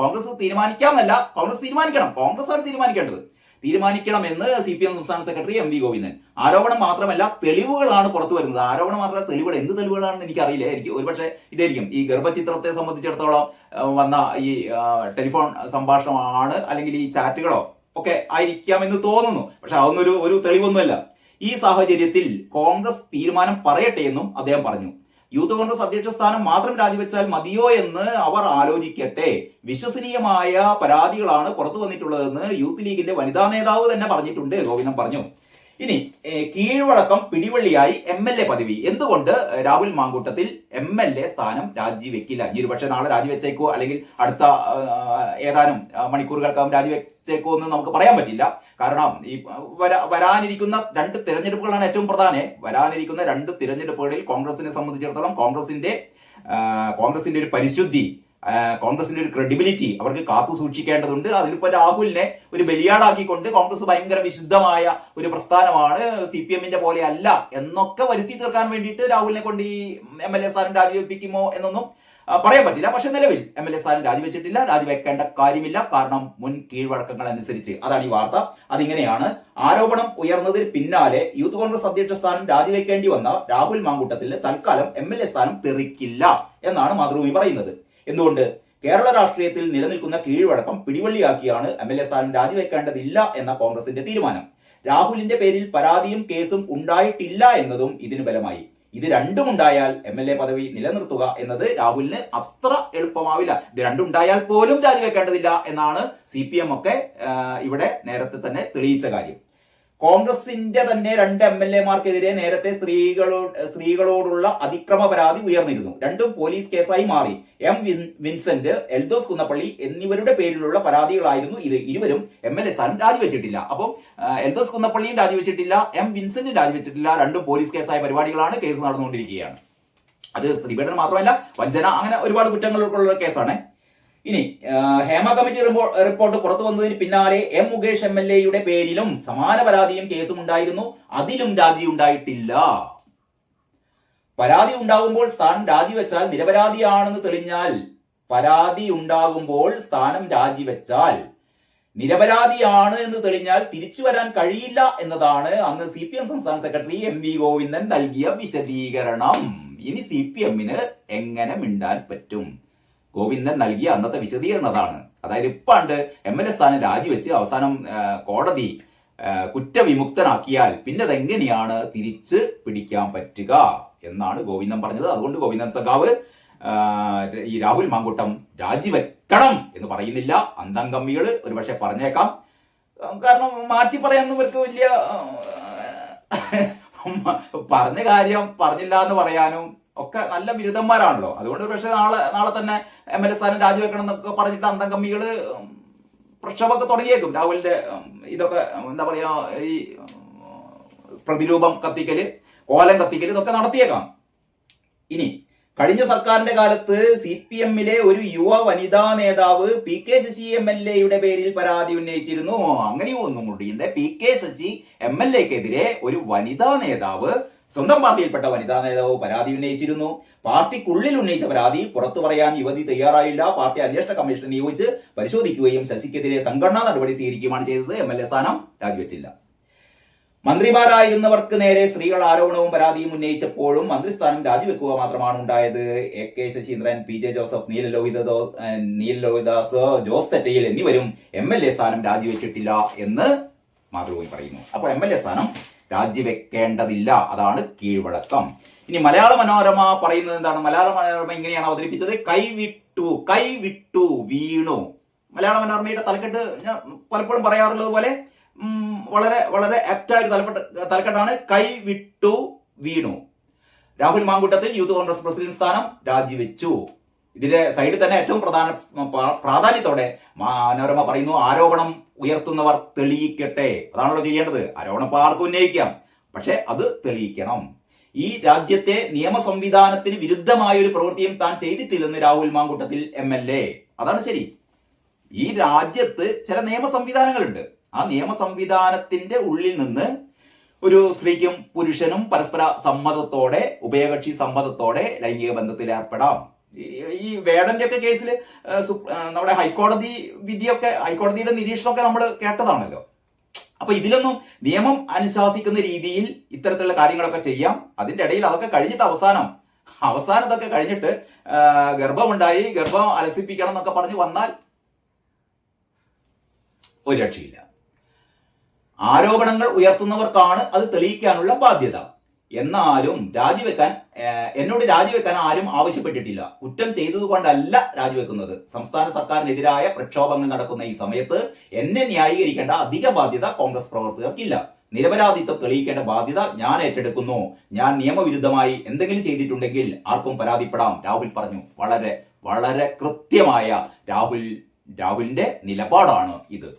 കോൺഗ്രസ് തീരുമാനിക്കാമെന്നല്ല കോൺഗ്രസ് തീരുമാനിക്കണം. കോൺഗ്രസ് ആണ് തീരുമാനിക്കേണ്ടത്. തീരുമാനിക്കണമെന്ന് സി പി എം സംസ്ഥാന സെക്രട്ടറി എം വി ഗോവിന്ദൻ. ആരോപണം മാത്രമല്ല തെളിവുകളാണ് പുറത്തു വരുന്നത്. ആരോപണം മാത്രമല്ല തെളിവുകൾ എന്ത് തെളിവുകളാണെന്ന് എനിക്കറിയില്ല. എനിക്ക് ഒരുപക്ഷെ ഇതായിരിക്കും. ഈ ഗർഭചിത്രത്തെ സംബന്ധിച്ചിടത്തോളം വന്ന ഈ ടെലിഫോൺ സംഭാഷണമാണ് അല്ലെങ്കിൽ ഈ ചാറ്റുകളോ ഒക്കെ ആയിരിക്കാമെന്ന് തോന്നുന്നു. പക്ഷെ അതൊന്നും ഒരു ഒരു തെളിവൊന്നുമല്ല. ഈ സാഹചര്യത്തിൽ കോൺഗ്രസ് തീരുമാനം പറയട്ടെ എന്നും അദ്ദേഹം പറഞ്ഞു. യൂത്ത് കോൺഗ്രസ് അധ്യക്ഷ സ്ഥാനം മാത്രം രാജിവെച്ചാൽ മതിയോ എന്ന് അവർ ആലോചിക്കട്ടെ. വിശ്വസനീയമായ പരാതികളാണ് പുറത്തു വന്നിട്ടുള്ളതെന്ന് യൂത്ത് ലീഗിന്റെ വനിതാ നേതാവ് തന്നെ പറഞ്ഞിട്ടുണ്ട് ഗോവിന്ദൻ പറഞ്ഞു. ഇനി കീഴ്വഴക്കം പിടിവള്ളിയായി എം എൽ എ പദവി. എന്തുകൊണ്ട് Rahul Mamkootathil M L A സ്ഥാനം രാജിവെക്കില്ല? ഇനി ഒരു പക്ഷേ നാളെ രാജിവെച്ചേക്കോ? അല്ലെങ്കിൽ അടുത്ത ഏതാനും മണിക്കൂറുകൾക്കകം രാജിവെച്ചേക്കോ എന്ന് നമുക്ക് പറയാൻ പറ്റില്ല. കാരണം ഈ വരാനിരിക്കുന്ന രണ്ട് തിരഞ്ഞെടുപ്പുകളാണ് ഏറ്റവും പ്രധാനം. വരാനിരിക്കുന്ന രണ്ട് തിരഞ്ഞെടുപ്പുകളിൽ കോൺഗ്രസിനെ സംബന്ധിച്ചിടത്തോളം കോൺഗ്രസിന്റെ കോൺഗ്രസിന്റെ ഒരു പരിശുദ്ധി കോൺഗ്രസിന്റെ ഒരു ക്രെഡിബിലിറ്റി അവർക്ക് കാത്തു സൂക്ഷിക്കേണ്ടതുണ്ട്. അതിലിപ്പോ രാഹുലിനെ ഒരു ബലിയാടാക്കിക്കൊണ്ട് കോൺഗ്രസ് ഭയങ്കര വിശുദ്ധമായ ഒരു പ്രസ്ഥാനമാണ് സി പി എമ്മിന്റെ പോലെ അല്ല എന്നൊക്കെ വരുത്തി തീർക്കാൻ വേണ്ടിയിട്ട് രാഹുലിനെ കൊണ്ട് ഈ എം എൽ എ സ്ഥാനം രാജിവെപ്പിക്കുമോ എന്നൊന്നും പറയാൻ പറ്റില്ല. പക്ഷെ നിലവിൽ എം എൽ എ സ്ഥാനം രാജിവെച്ചിട്ടില്ല. രാജിവെക്കേണ്ട കാര്യമില്ല. കാരണം മുൻ കീഴ്വഴക്കങ്ങൾ അനുസരിച്ച്. അതാണ് ഈ വാർത്ത. അതിങ്ങനെയാണ് ആരോപണം ഉയർന്നതിന് പിന്നാലെ യൂത്ത് കോൺഗ്രസ് അധ്യക്ഷ സ്ഥാനം രാജിവെക്കേണ്ടി വന്ന രാഹുൽ മാങ്കൂട്ടത്തിൽ തൽക്കാലം എം എൽ എ സ്ഥാനം തെറിക്കില്ല എന്നാണ് മാതൃഭൂമി പറയുന്നത്. എന്തുകൊണ്ട്? കേരള രാഷ്ട്രീയത്തിൽ നിലനിൽക്കുന്ന കീഴ്വഴക്കം പിടിവള്ളിയാക്കിയാണ് എം എൽ എ സ്ഥാനം രാജിവെക്കേണ്ടതില്ല എന്ന കോൺഗ്രസിന്റെ തീരുമാനം. രാഹുലിന്റെ പേരിൽ പരാതിയും കേസും ഉണ്ടായിട്ടില്ല എന്നതും ഇതിന് ബലമായി. ഇത് രണ്ടും ഉണ്ടായാൽ എം എൽ എ പദവി നിലനിർത്തുക എന്നത് രാഹുലിന് അത്ര എളുപ്പമാവില്ല. ഇത് രണ്ടും ഉണ്ടായാൽ പോലും രാജിവെക്കേണ്ടതില്ല എന്നാണ് സി പി എം ഒക്കെ ഇവിടെ നേരത്തെ തന്നെ തെളിയിച്ച കാര്യം. കോൺഗ്രസിന്റെ തന്നെ രണ്ട് എം എൽ എമാർക്കെതിരെ നേരത്തെ സ്ത്രീകളോട് സ്ത്രീകളോടുള്ള അതിക്രമ പരാതി ഉയർന്നിരുന്നു. രണ്ടും പോലീസ് കേസായി മാറി. എം വിൻ- വിൻസെന്റ് എൽദോസ് കുന്നപ്പള്ളി എന്നിവരുടെ പേരിലുള്ള പരാതികളായിരുന്നു ഇത്. ഇരുവരും എം എൽ എ സ്ഥാനം രാജിവെച്ചിട്ടില്ല. അപ്പം എൽദോസ് കുന്നപ്പള്ളിയും രാജിവെച്ചിട്ടില്ല എം വിൻസെന്റും രാജിവെച്ചിട്ടില്ല. രണ്ടും പോലീസ് കേസായ പരിപാടികളാണ് കേസ് നടന്നുകൊണ്ടിരിക്കുകയാണ്. അത് സ്ത്രീപീഡനം മാത്രമല്ല വഞ്ചന അങ്ങനെ ഒരുപാട് കുറ്റങ്ങളുള്ള കേസാണ്. ഇനി ഹേമ കമ്മിറ്റി റിപ്പോർട്ട് പുറത്തു വന്നതിന് പിന്നാലെ എം മുകേഷ് എം എൽ എയുടെ പേരിലും സമാന പരാതിയും കേസും ഉണ്ടായിരുന്നു. അതിലും രാജി ഉണ്ടായിട്ടില്ല. പരാതി ഉണ്ടാകുമ്പോൾ സ്ഥാനം രാജിവെച്ചാൽ നിരപരാധിയാണെന്ന് തെളിഞ്ഞാൽ പരാതി ഉണ്ടാകുമ്പോൾ സ്ഥാനം രാജിവെച്ചാൽ നിരപരാധിയാണ് എന്ന് തെളിഞ്ഞാൽ തിരിച്ചു വരാൻ കഴിയില്ല എന്നതാണ് അന്ന് സി പി എം സംസ്ഥാന സെക്രട്ടറി എം വി ഗോവിന്ദൻ നൽകിയ വിശദീകരണം. ഇനി സി പി എമ്മിന് എങ്ങനെ മിണ്ടാൻ പറ്റും? ഗോവിന്ദൻ നൽകിയ അന്നത്തെ വിശദീകരണം അതാണ് അതായത് ഇപ്പാണ്ട് എം എൽ എ സ്ഥാനം രാജിവെച്ച് അവസാനം കോടതി കുറ്റവിമുക്തനാക്കിയാൽ പിന്നെ അതെങ്ങനെയാണ് തിരിച്ച് പിടിക്കാൻ പറ്റുക എന്നാണ് ഗോവിന്ദൻ പറഞ്ഞത്. അതുകൊണ്ട് ഗോവിന്ദൻ സഖാവ് ഈ രാഹുൽ മാങ്കൂട്ടം രാജിവെക്കണം എന്ന് പറയുന്നില്ല. അന്തം കമ്മികൾ ഒരുപക്ഷെ പറഞ്ഞേക്കാം. കാരണം മാറ്റി പറയാനൊന്നും ഇവർക്ക് വലിയ പറഞ്ഞ കാര്യം പറഞ്ഞില്ല എന്ന് പറയാനും ഒക്കെ നല്ല ബിരുദന്മാരാണല്ലോ അതുകൊണ്ട് പക്ഷേ നാളെ നാളെ തന്നെ എം എൽ എ സ്ഥാനം രാജിവെക്കണം എന്നൊക്കെ പറഞ്ഞിട്ട് അന്തം കമ്മികൾ പ്രക്ഷോഭമൊക്കെ തുടങ്ങിയേക്കും. രാഹുലിന്റെ ഇതൊക്കെ എന്താ പറയാ ഈ പ്രതിരൂപം കത്തിക്കൽ കോലം കത്തിക്കൽ ഇതൊക്കെ നടത്തിയേക്കാം. ഇനി കഴിഞ്ഞ സർക്കാരിന്റെ കാലത്ത് സി പി എമ്മിലെ ഒരു യുവ വനിതാ നേതാവ് P K Sasi M L എയുടെ പേരിൽ പരാതി ഉന്നയിച്ചിരുന്നു. അങ്ങനെയും ഒന്നും കൂടിയുണ്ട് P K Sasi M L എക്കെതിരെ ഒരു വനിതാ നേതാവ് സ്വന്തം പാർട്ടിയിൽപ്പെട്ട വനിതാ നേതാവ് പരാതി ഉന്നയിച്ചിരുന്നു. പാർട്ടിക്കുള്ളിൽ ഉന്നയിച്ച പരാതി പുറത്തു പറയാൻ യുവതി തയ്യാറായില്ല. പാർട്ടി അന്വേഷണ കമ്മീഷൻ നിയോഗിച്ച് പരിശോധിക്കുകയും ശശിക്കെതിരെ സംഘടനാ നടപടി സ്വീകരിക്കുകയാണ് ചെയ്തത്. എം എൽ എ സ്ഥാനം രാജിവെച്ചില്ല. മന്ത്രിമാരായിരുന്നവർക്ക് നേരെ സ്ത്രീകൾ ആരോപണവും പരാതിയും ഉന്നയിച്ചപ്പോഴും മന്ത്രിസ്ഥാനം രാജിവെക്കുക മാത്രമാണ് ഉണ്ടായത്. A K Saseendran P J Joseph നീല ലോഹിത നീല ലോഹിദാസ് ജോസ് തെറ്റയിൽ എന്നിവരും എം എൽ എ സ്ഥാനം രാജിവെച്ചിട്ടില്ല എന്ന് മാതൃഭൂമി പറയുന്നു. അപ്പോൾ എം എൽ എ സ്ഥാനം രാജിവെക്കേണ്ടതില്ല. അതാണ് കീഴ്വഴക്കം. ഇനി മലയാള മനോരമ പറയുന്നത് എന്താണ്? മലയാള മനോരമ ഇങ്ങനെയാണ് അവതരിപ്പിച്ചത്. കൈവിട്ടു കൈവിട്ടു വീണു. മലയാള മനോരമയുടെ തലക്കെട്ട് ഞാൻ പലപ്പോഴും പറയാറുള്ളത് പോലെ വളരെ വളരെ ആപ്റ്റായ ഒരു തലപ്പെട്ട തലക്കെട്ടാണ് കൈവിട്ടു വീണു. രാഹുൽ മാങ്കൂട്ടത്തിൽ യൂത്ത് കോൺഗ്രസ് പ്രസിഡന്റ് സ്ഥാനം രാജിവെച്ചു. ഇതിന്റെ സൈഡിൽ തന്നെ ഏറ്റവും പ്രധാന പ്രാധാന്യത്തോടെ മനോരമ പറയുന്നു ആരോപണം ഉയർത്തുന്നവർ തെളിയിക്കട്ടെ. അതാണല്ലോ ചെയ്യേണ്ടത്. ആരോപണം ആർക്കും ഉന്നയിക്കാം. പക്ഷെ അത് തെളിയിക്കണം. ഈ രാജ്യത്തെ നിയമ സംവിധാനത്തിന് വിരുദ്ധമായ ഒരു പ്രവൃത്തിയും താൻ ചെയ്തിട്ടില്ലെന്ന് Rahul Mamkootathil M L A. അതാണ് ശരി. ഈ രാജ്യത്ത് ചില നിയമ സംവിധാനങ്ങളുണ്ട്. ആ നിയമ സംവിധാനത്തിന്റെ ഉള്ളിൽ നിന്ന് ഒരു സ്ത്രീക്കും പുരുഷനും പരസ്പര സമ്മതത്തോടെ ഉഭയകക്ഷി സമ്മതത്തോടെ ലൈംഗിക ബന്ധത്തിൽ ഏർപ്പെടാം. ഈ- വേടന്റെ ഒക്കെ കേസിൽ നമ്മുടെ ഹൈക്കോടതി വിധിയൊക്കെ ഹൈക്കോടതിയുടെ നിരീക്ഷണമൊക്കെ നമ്മൾ കേട്ടതാണല്ലോ. അപ്പൊ ഇതിലൊന്നും നിയമം അനുശാസിക്കുന്ന രീതിയിൽ ഇത്തരത്തിലുള്ള കാര്യങ്ങളൊക്കെ ചെയ്യാം. അതിന്റെ ഇടയിൽ അതൊക്കെ കഴിഞ്ഞിട്ട് അവസാനം അവസാനം ഇതൊക്കെ കഴിഞ്ഞിട്ട് ഗർഭമുണ്ടായി ഗർഭം അലസിപ്പിക്കണം എന്നൊക്കെ പറഞ്ഞ് വന്നാൽ ഒരു രക്ഷയില്ല. ആരോപണങ്ങൾ ഉയർത്തുന്നവർക്കാണ് അത് തെളിയിക്കാനുള്ള ബാധ്യത. എന്നാലും രാജിവെക്കാൻ എന്നോട് രാജിവെക്കാൻ ആരും ആവശ്യപ്പെട്ടിട്ടില്ല. കുറ്റം ചെയ്തതുകൊണ്ടല്ല രാജിവെക്കുന്നത്. സംസ്ഥാന സർക്കാരിനെതിരായ പ്രക്ഷോഭങ്ങൾ നടക്കുന്ന ഈ സമയത്ത് എന്നെ ന്യായീകരിക്കേണ്ട അധിക ബാധ്യത കോൺഗ്രസ് പ്രവർത്തകർക്കില്ല. നിരപരാധിത്വം തെളിയിക്കേണ്ട ബാധ്യത ഞാൻ ഏറ്റെടുക്കുന്നു. ഞാൻ നിയമവിരുദ്ധമായി എന്തെങ്കിലും ചെയ്തിട്ടുണ്ടെങ്കിൽ ആർക്കും പരാതിപ്പെടാം. രാഹുൽ പറഞ്ഞു വളരെ വളരെ കൃത്യമായ രാഹുൽ രാഹുലിന്റെ നിലപാടാണ് ഇത്.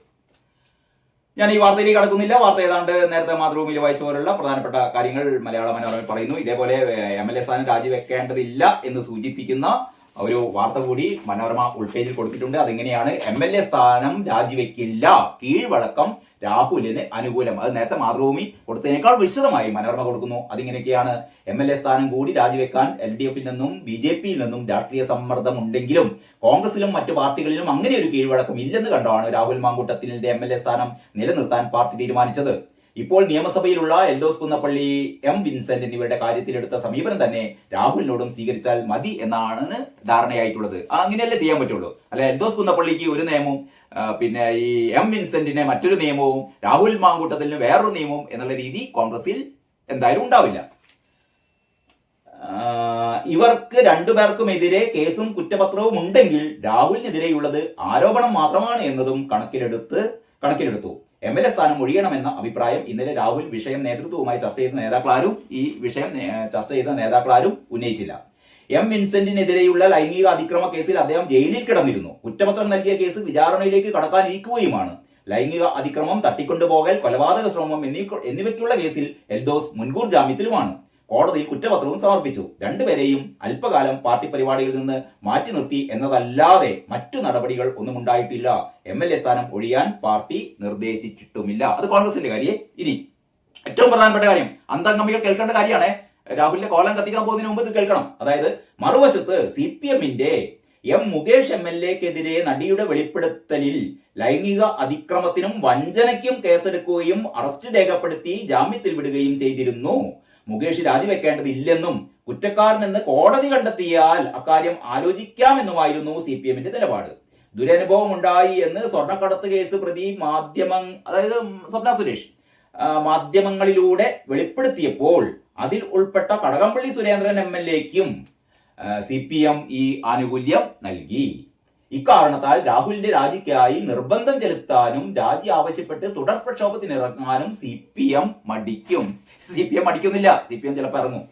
ഞാൻ ഈ വാർത്തയിലേക്ക് കടക്കുന്നില്ല വാർത്ത ഏതാണ്ട് നേരത്തെ മാതൃഭൂമിയിൽ വായിച്ച പോലുള്ള പ്രധാനപ്പെട്ട കാര്യങ്ങൾ മലയാള മനോരമ പറയുന്നു. ഇതേപോലെ എം എൽ എ സ്ഥാനം രാജിവെക്കേണ്ടതില്ല എന്ന് സൂചിപ്പിക്കുന്ന ഒരു വാർത്ത കൂടി മനോരമ ഉൾപേജിൽ കൊടുത്തിട്ടുണ്ട്. അതെങ്ങനെയാണ് എം എൽ എ സ്ഥാനം രാജിവെക്കില്ല. കീഴ്വഴക്കം രാഹുലിന് അനുകൂലം. അത് നേരത്തെ മാതൃഭൂമി കൊടുത്തതിനേക്കാൾ വിശദമായി മനോരമ കൊടുക്കുന്നു. അതിങ്ങനെയൊക്കെയാണ് എം എൽ എ സ്ഥാനം കൂടി രാജിവെക്കാൻ എൽ ഡി എഫിൽ നിന്നും ബി ജെ പിയിൽ നിന്നും രാഷ്ട്രീയ സമ്മർദ്ദം ഉണ്ടെങ്കിലും കോൺഗ്രസിലും മറ്റു പാർട്ടികളിലും അങ്ങനെ ഒരു കീഴ്വഴക്കം ഇല്ലെന്ന് കണ്ടാണ് രാഹുൽ മാങ്കൂട്ടത്തിന്റെ എം എൽ എ സ്ഥാനം നിലനിർത്താൻ പാർട്ടി തീരുമാനിച്ചത്. ഇപ്പോൾ നിയമസഭയിലുള്ള എൽദോസ് കുന്നപ്പള്ളി എം വിൻസെന്റ് എന്നിവരുടെ കാര്യത്തിലെടുത്ത സമീപനം തന്നെ രാഹുലിനോടും സ്വീകരിച്ചാൽ മതി എന്നാണ് ധാരണയായിട്ടുള്ളത്. അങ്ങനെയല്ലേ ചെയ്യാൻ പറ്റുള്ളൂ? അല്ല എൽദോസ് കുന്നപ്പള്ളിക്ക് ഒരു നിയമവും പിന്നെ ഈ എം വിൻസെന്റിന് മറ്റൊരു നിയമവും രാഹുൽ മാങ്കൂട്ടത്തിന് വേറൊരു നിയമവും എന്നുള്ള രീതി കോൺഗ്രസിൽ എന്തായാലും ഉണ്ടാവില്ല. ഇവർക്ക് രണ്ടുപേർക്കുമെതിരെ കേസും കുറ്റപത്രവും ഉണ്ടെങ്കിൽ രാഹുലിനെതിരെയുള്ളത് ആരോപണം മാത്രമാണ് എന്നതും കണക്കിലെടുത്ത് കണക്കിലെടുത്തു. എം എൽ എ സ്ഥാനം ഒഴിയണമെന്ന അഭിപ്രായം ഇന്നലെ രാഹുൽ വിഷയം നേതൃത്വവുമായി ചർച്ച ചെയ്ത നേതാക്കളാരും ഈ വിഷയം ചർച്ച ചെയ്ത നേതാക്കളാരും ഉന്നയിച്ചില്ല. എം വിൻസെന്റിനെതിരെയുള്ള ലൈംഗിക അതിക്രമ കേസിൽ അദ്ദേഹം ജയിലിൽ കിടന്നിരുന്നു. കുറ്റപത്രം നൽകിയ കേസ് വിചാരണയിലേക്ക് കടക്കാനിരിക്കുകയുമാണ്. ലൈംഗിക അതിക്രമം തട്ടിക്കൊണ്ടുപോകൽ കൊലപാതക ശ്രമം എന്നീ എന്നിവയ്ക്കുള്ള കേസിൽ എൽദോസ് മുൻകൂർ ജാമ്യത്തിലുമാണ്. കോടതിയിൽ കുറ്റപത്രവും സമർപ്പിച്ചു. രണ്ടുപേരെയും അല്പകാലം പാർട്ടി പരിപാടിയിൽ നിന്ന് മാറ്റി നിർത്തി എന്നതല്ലാതെ മറ്റു നടപടികൾ ഒന്നും ഉണ്ടായിട്ടില്ല. എം എൽ എ സ്ഥാനം ഒഴിയാൻ പാർട്ടി നിർദ്ദേശിച്ചിട്ടുമില്ല. അത് കോൺഗ്രസിന്റെ കാര്യേ. ഇനി ഏറ്റവും പ്രധാനപ്പെട്ട കാര്യം അന്തംഗമികൾ കേൾക്കേണ്ട കാര്യമാണ്. രാഹുലിന്റെ കോലം കത്തിക്കാൻ പോകുന്നതിന് മുമ്പ് ഇത് കേൾക്കണം. അതായത് മറുവശത്ത് സി പി എമ്മിന്റെ എം മുകേഷ് എം എൽ എക്കെതിരെ നടിയുടെ വെളിപ്പെടുത്തലിൽ ലൈംഗിക അതിക്രമത്തിനും വഞ്ചനയ്ക്കും കേസെടുക്കുകയും അറസ്റ്റ് രേഖപ്പെടുത്തി ജാമ്യത്തിൽ വിടുകയും ചെയ്തിരുന്നു. മുകേഷ് രാജിവെക്കേണ്ടതില്ലെന്നും കുറ്റക്കാരനെന്ന് കോടതി കണ്ടെത്തിയാൽ അക്കാര്യം ആലോചിക്കാമെന്നുമായിരുന്നു സി പി എമ്മിന്റെ നിലപാട്. ദുരനുഭവം ഉണ്ടായി എന്ന് സ്വർണക്കടത്ത് കേസ് പ്രതി മാധ്യമ അതായത് സ്വപ്ന സുരേഷ് മാധ്യമങ്ങളിലൂടെ വെളിപ്പെടുത്തിയപ്പോൾ അതിൽ ഉൾപ്പെട്ട കടകംപള്ളി സുരേന്ദ്രൻ എം എൽ എക്കും സി പി എം ഈ ആനുകൂല്യം നൽകി. ഇക്കാരണത്താൽ രാഹുലിന്റെ രാജിക്കായി നിർബന്ധം ചെലുത്താനും രാജി ആവശ്യപ്പെട്ട് തുടർ പ്രക്ഷോഭത്തിനിറങ്ങാനും സി പി എം മടിക്കും. സി പി എം മടിക്കുന്നില്ല. സി പി എം ചിലപ്പോൾ ഇറങ്ങും.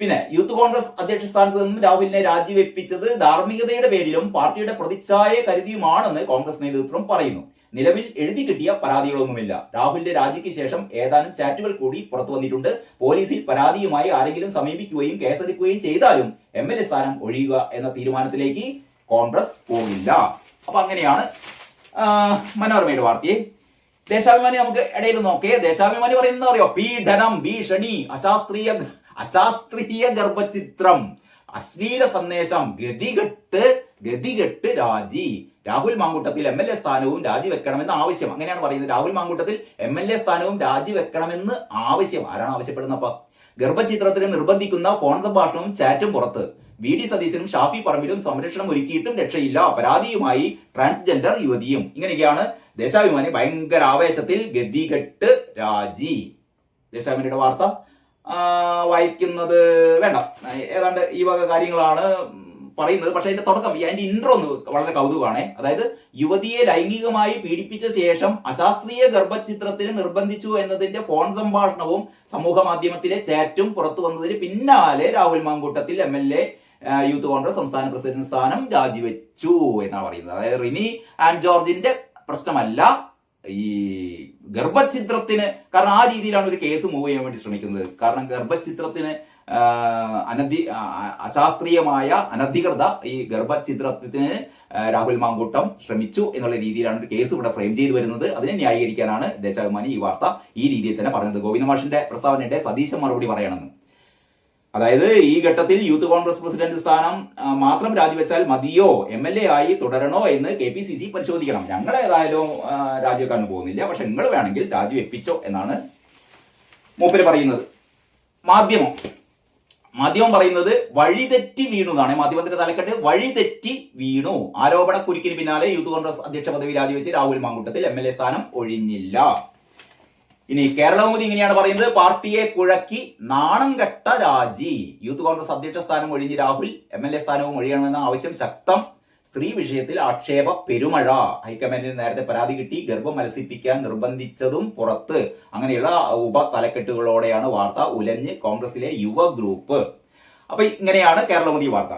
പിന്നെ യൂത്ത് കോൺഗ്രസ് അധ്യക്ഷ സ്ഥാനത്ത് നിന്നും രാഹുലിനെ രാജിവെപ്പിച്ചത് ധാർമ്മികതയുടെ പേരിലും പാർട്ടിയുടെ പ്രതിച്ഛായ കരുതിയുമാണെന്ന് കോൺഗ്രസ് നേതൃത്വം പറയുന്നു. നിലവിൽ എഴുതി കിട്ടിയ പരാതികളൊന്നുമില്ല. രാഹുലിന്റെ രാജിക്ക് ശേഷം ഏതാനും ചാറ്റുകൾ കൂടി പുറത്തു വന്നിട്ടുണ്ട്. പോലീസിൽ പരാതിയുമായി ആരെങ്കിലും സമീപിക്കുകയും കേസെടുക്കുകയും ചെയ്താലും എം എൽ എ സ്ഥാനം ഒഴിയുക എന്ന തീരുമാനത്തിലേക്ക് കോൺഗ്രസ് പോകില്ല അപ്പൊ അങ്ങനെയാണ് മനോരമയുടെ വാർത്തയെ. ദേശാഭിമാനി നമുക്ക് ഇടയിൽ നോക്കേ. ദേശാഭിമാനി പറയുന്നത് അറിയോ? പീഡനം ഭീഷണി അശാസ്ത്രീയ അശാസ്ത്രീയ ഗർഭചിത്രം അശ്ലീല സന്ദേശം ഗതികെട്ട് ഗതികെട്ട് രാജി. Rahul Mamkootathil M L A സ്ഥാനവും രാജിവെക്കണമെന്ന് ആവശ്യം. അങ്ങനെയാണ് പറയുന്നത്. Rahul Mamkootathil M L A സ്ഥാനവും രാജിവെക്കണമെന്ന് ആവശ്യം. ആരാണ് ആവശ്യപ്പെടുന്നപ്പ ഗർഭചിത്രത്തിന് നിർബന്ധിക്കുന്ന ഫോൺ സംഭാഷണവും ചാറ്റും പുറത്ത്. വി ഡി സതീശനും ഷാഫി പറമ്പിലും സംരക്ഷണം ഒരുക്കിയിട്ടും രക്ഷയില്ല. പരാതിയുമായി ട്രാൻസ്ജെൻഡർ യുവതിയും. ഇങ്ങനെയൊക്കെയാണ് ദേശാഭിമാനി ഭയങ്കര ആവേശത്തിൽ ഗതികെട്ട് രാജി. ദേശാഭിമാനിയുടെ വാർത്ത വായിക്കുന്നത് വേണ്ട. ഏതാണ്ട് ഈ വക കാര്യങ്ങളാണ് പറയുന്നത്. പക്ഷേ അതിന്റെ തുടക്കം അതിന്റെ ഇൻട്രോ ഒന്ന് വളരെ കൗതുകമാണ്. അതായത് യുവതിയെ ലൈംഗികമായി പീഡിപ്പിച്ച ശേഷം അശാസ്ത്രീയ ഗർഭചിത്രത്തിന് നിർബന്ധിച്ചു എന്നതിന്റെ ഫോൺ സംഭാഷണവും സമൂഹ മാധ്യമത്തിലെ ചാറ്റും പുറത്തു വന്നതിന് പിന്നാലെ Rahul Mamkootathil M L A youth Congress സംസ്ഥാന പ്രസിഡന്റ് സ്ഥാനം രാജിവെച്ചു എന്നാണ് പറയുന്നത്. അതായത് റിനി ആൻഡ് ജോർജിന്റെ പ്രശ്നമല്ല ഈ ഗർഭചിത്രത്തിന് കാരണം ആ രീതിയിലാണ് ഒരു കേസ് മൂവ് ചെയ്യാൻ വേണ്ടി ശ്രമിക്കുന്നത്. കാരണം ഗർഭചിത്രത്തിന് അനധി അശാസ്ത്രീയമായ അനധികൃത ഈ ഗർഭചിത്രത്തിന് രാഹുൽ മാങ്കൂട്ടം ശ്രമിച്ചു എന്നുള്ള രീതിയിലാണ് ഒരു കേസ് ഇവിടെ ഫ്രെയിം ചെയ്തു വരുന്നത്. അതിനെ ന്യായീകരിക്കാനാണ് ദേശാഭിമാനി ഈ വാർത്ത ഈ രീതിയിൽ തന്നെ പറഞ്ഞത്. ഗോവിന്ദ മാഷിന്റെ പ്രസ്താവനയുടെ സതീശൻ മറുപടി പറയണമെന്ന്. അതായത് ഈ ഘട്ടത്തിൽ യൂത്ത് കോൺഗ്രസ് പ്രസിഡന്റ് സ്ഥാനം മാത്രം രാജിവെച്ചാൽ മതിയോ? എം എൽ എ ആയി തുടരണോ എന്ന് കെ പി സി സി പരിശോധിക്കണം. ഞങ്ങൾ ഏതായാലും രാജിവെക്കാൻ പോകുന്നില്ല. പക്ഷെ നിങ്ങൾ വേണമെങ്കിൽ രാജിവെപ്പിച്ചോ എന്നാണ് മൂപ്പര് പറയുന്നത്. മാധ്യമം. മാധ്യമം പറയുന്നത് വഴിതെറ്റി വീണു എന്നാണ് മാധ്യമത്തിന്റെ തലക്കെട്ട് വഴിതെറ്റി വീണു. ആരോപണ കുരുക്കിന് പിന്നാലെ യൂത്ത് കോൺഗ്രസ് അധ്യക്ഷ പദവി രാജിവെച്ച് Rahul Mamkootathil M L A സ്ഥാനം ഒഴിഞ്ഞില്ല. ഇനി കേരള മോദി ഇങ്ങനെയാണ് പറയുന്നത്. പാർട്ടിയെ കുഴക്കി നാണം കെട്ട രാജി. യൂത്ത് കോൺഗ്രസ് അധ്യക്ഷ സ്ഥാനം ഒഴിഞ്ഞ് രാഹുൽ എം എൽ എ സ്ഥാനവും ഒഴിയണമെന്ന ആവശ്യം ശക്തം. സ്ത്രീ വിഷയത്തിൽ ആക്ഷേപ പെരുമഴ. ഹൈക്കമാൻഡിന് നേരത്തെ പരാതി കിട്ടി. ഗർഭം മത്സിപ്പിക്കാൻ നിർബന്ധിച്ചതും പുറത്ത്. അങ്ങനെയുള്ള ഉപ തലക്കെട്ടുകളോടെയാണ് വാർത്ത ഉലഞ്ഞ് കോൺഗ്രസിലെ യുവ ഗ്രൂപ്പ്. അപ്പൊ ഇങ്ങനെയാണ് കേരളമുതി വാർത്ത.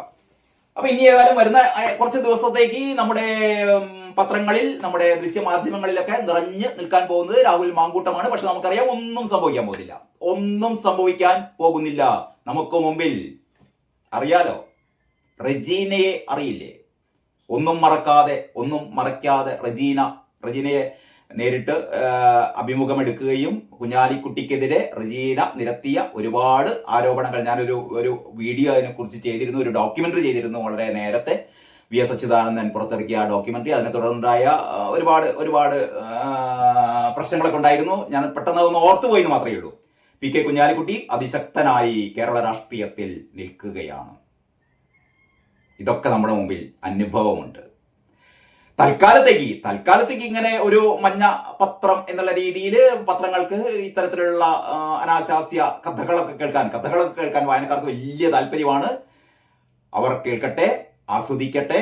അപ്പൊ ഇനി ഏതായാലും വരുന്ന കുറച്ച് ദിവസത്തേക്ക് നമ്മുടെ പത്രങ്ങളിൽ നമ്മുടെ ദൃശ്യമാധ്യമങ്ങളിലൊക്കെ നിറഞ്ഞു നിൽക്കാൻ പോകുന്നത് രാഹുൽ മാങ്കൂട്ടമാണ്. പക്ഷെ നമുക്കറിയാം ഒന്നും സംഭവിക്കാൻ പോകുന്നില്ല. ഒന്നും സംഭവിക്കാൻ പോകുന്നില്ല. നമുക്ക് മുമ്പിൽ അറിയാലോ? റജീനയെ അറിയില്ലേ? ഒന്നും മറക്കാതെ ഒന്നും മറയ്ക്കാതെ റജീന റജീനയെ നേരിട്ട് അഭിമുഖമെടുക്കുകയും കുഞ്ഞാലിക്കുട്ടിക്കെതിരെ റജീന നിരത്തിയ ഒരുപാട് ആരോപണങ്ങൾ. ഞാനൊരു ഒരു വീഡിയോ അതിനെക്കുറിച്ച് ചെയ്തിരുന്നു ഒരു ഡോക്യുമെന്ററി ചെയ്തിരുന്നു വളരെ നേരത്തെ. വി എസ് അച്യുതാനന്ദൻ പുറത്തിറക്കിയ ആ ഡോക്യുമെന്ററി അതിനെ തുടർന്നുണ്ടായ ഒരുപാട് ഒരുപാട് പ്രശ്നങ്ങളൊക്കെ ഉണ്ടായിരുന്നു. ഞാൻ പെട്ടെന്ന് അതൊന്ന് ഓർത്തുപോയി എന്ന് മാത്രമേ ഉള്ളൂ. പി കെ കുഞ്ഞാലിക്കുട്ടി അതിശക്തനായി കേരള രാഷ്ട്രീയത്തിൽ നിൽക്കുകയാണ്. ഇതൊക്കെ നമ്മുടെ മുമ്പിൽ അനുഭവമുണ്ട്. തൽക്കാലത്തേക്ക് തൽക്കാലത്തേക്ക് ഇങ്ങനെ ഒരു മഞ്ഞ പത്രം എന്നുള്ള രീതിയിൽ പത്രങ്ങൾക്ക് ഇത്തരത്തിലുള്ള അനാശാസ്യ കഥകളൊക്കെ കേൾക്കാൻ കഥകളൊക്കെ കേൾക്കാൻ വായനക്കാർക്ക് വലിയ താല്പര്യമാണ്. അവർ കേൾക്കട്ടെ. ആസ്വദിക്കട്ടെ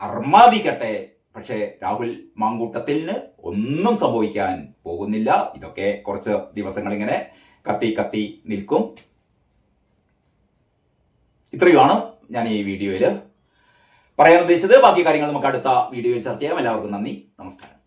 അർമാദിക്കട്ടെ. പക്ഷേ രാഹുൽ മാങ്കൂട്ടത്തിന് ഒന്നും സംഭവിക്കാൻ പോകുന്നില്ല. ഇതൊക്കെ കുറച്ച് ദിവസങ്ങൾ ഇങ്ങനെ കത്തി കത്തി നിൽക്കും. ഇത്രയുമാണ് ഞാൻ ഈ വീഡിയോയിൽ പറയാൻ ഉദ്ദേശിച്ചത് ബാക്കി കാര്യങ്ങൾ നമുക്ക് അടുത്ത വീഡിയോയിൽ ചർച്ച ചെയ്യാം. എല്ലാവർക്കും നന്ദി. നമസ്കാരം.